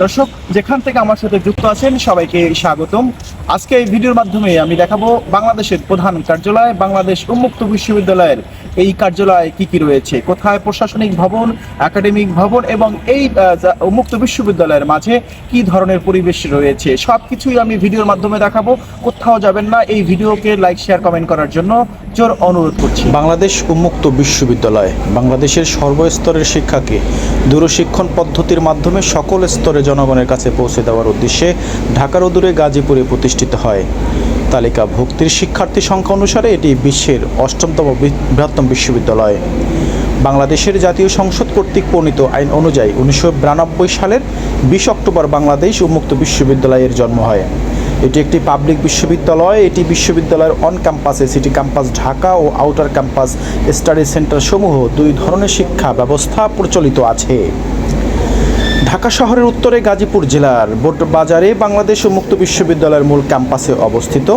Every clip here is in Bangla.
দর্শক, যেখান থেকে আমার সাথে যুক্ত আছেন, সবাইকে স্বাগতম। আজকে এই ভিডিওর মাধ্যমে আমি দেখাবো বাংলাদেশের প্রধান কার্যালয়, বাংলাদেশ উন্মুক্ত বিশ্ববিদ্যালয়ের এই কার্যালয়ে কি কি রয়েছে, কোথায় প্রশাসনিক ভবন একাডেমিক ভবন এবং এই উন্মুক্ত বিশ্ববিদ্যালয়ের মাঝে কি ধরনের পরিবেশ রয়েছে সব কিছুই আমি ভিডিওর মাধ্যমে দেখাবো। কোথাও যাবেন না, এই ভিডিওকে লাইক শেয়ার কমেন্ট করার জন্য। জোর অনুরোধ করছি। বাংলাদেশ উন্মুক্ত বিশ্ববিদ্যালয়, বাংলাদেশের সর্বস্তরের শিক্ষাকে দূরশিক্ষণ পদ্ধতির মাধ্যমে সকল স্তরে জনগণের কাছে পৌঁছে দেওয়ার উদ্দেশ্যে ঢাকার অদূরে গাজীপুরে প্রতিষ্ঠিত হয়। তালিকা ভুক্তির শিক্ষার্থী সংখ্যা অনুসারে এটি বিশ্বের অষ্টমতম বৃহত্তম বিশ্ববিদ্যালয়। বাংলাদেশের জাতীয় সংসদ কর্তৃক প্রণীত আইন অনুযায়ী উনিশশো বিরানব্বই সালের বিশ অক্টোবর বাংলাদেশ উন্মুক্ত বিশ্ববিদ্যালয়ের জন্ম হয়। এটি একটি পাবলিক বিশ্ববিদ্যালয়। এটি বিশ্ববিদ্যালয়ের অন ক্যাম্পাসে সিটি ক্যাম্পাস ঢাকা ও আউটার ক্যাম্পাস স্টাডি সেন্টার সমূহ। দুই ধরনের শিক্ষা ব্যবস্থা প্রচলিত আছে। ঢাকা শহরের উত্তরে গাজীপুর জেলার বোট বাজারে বাংলাদেশ মুক্ত বিশ্ববিদ্যালয়ের মূল ক্যাম্পাসে অবস্থিত।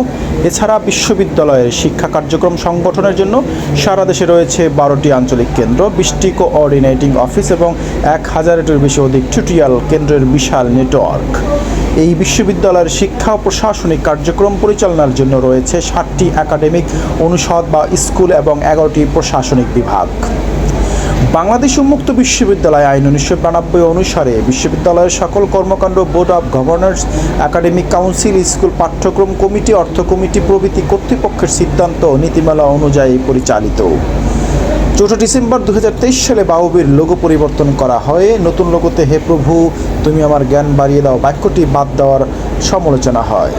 এছাড়া বিশ্ববিদ্যালয়ের শিক্ষা কার্যক্রম সংগঠনের জন্য সারা দেশে রয়েছে বারোটি আঞ্চলিক কেন্দ্র, বিশটি কোঅর্ডিনেটিং অফিস এবং এক হাজারেরটির বেশি অধিক টিউটোরিয়াল কেন্দ্রের বিশাল নেটওয়ার্ক এই বিশ্ববিদ্যালয়ের শিক্ষা ও প্রশাসনিক কার্যক্রম পরিচালনার জন্য রয়েছে ষাটটি একাডেমিক অনুষদ বা স্কুল এবং এগারোটি প্রশাসনিক বিভাগ। বাংলাদেশ উন্মুক্ত বিশ্ববিদ্যালয় আইন উনিশশো বিরানব্বই অনুসারে বিশ্ববিদ্যালয়ের সকল কর্মকাণ্ড board of governors, academic council, school পাঠ্যক্রম কমিটি, অর্থ কমিটি প্রভৃতি কর্তৃপক্ষের সিদ্ধান্ত নীতিমালা অনুযায়ী পরিচালিত। চৌঠা ডিসেম্বর দু হাজার তেইশ সালে বাউবির লোগো পরিবর্তন করা হয়। নতুন লোগোতে, হে প্রভু, তুমি আমার জ্ঞান বাড়িয়ে দাও। বাক্যটি বাদ দেওয়ার সমালোচনা হয়।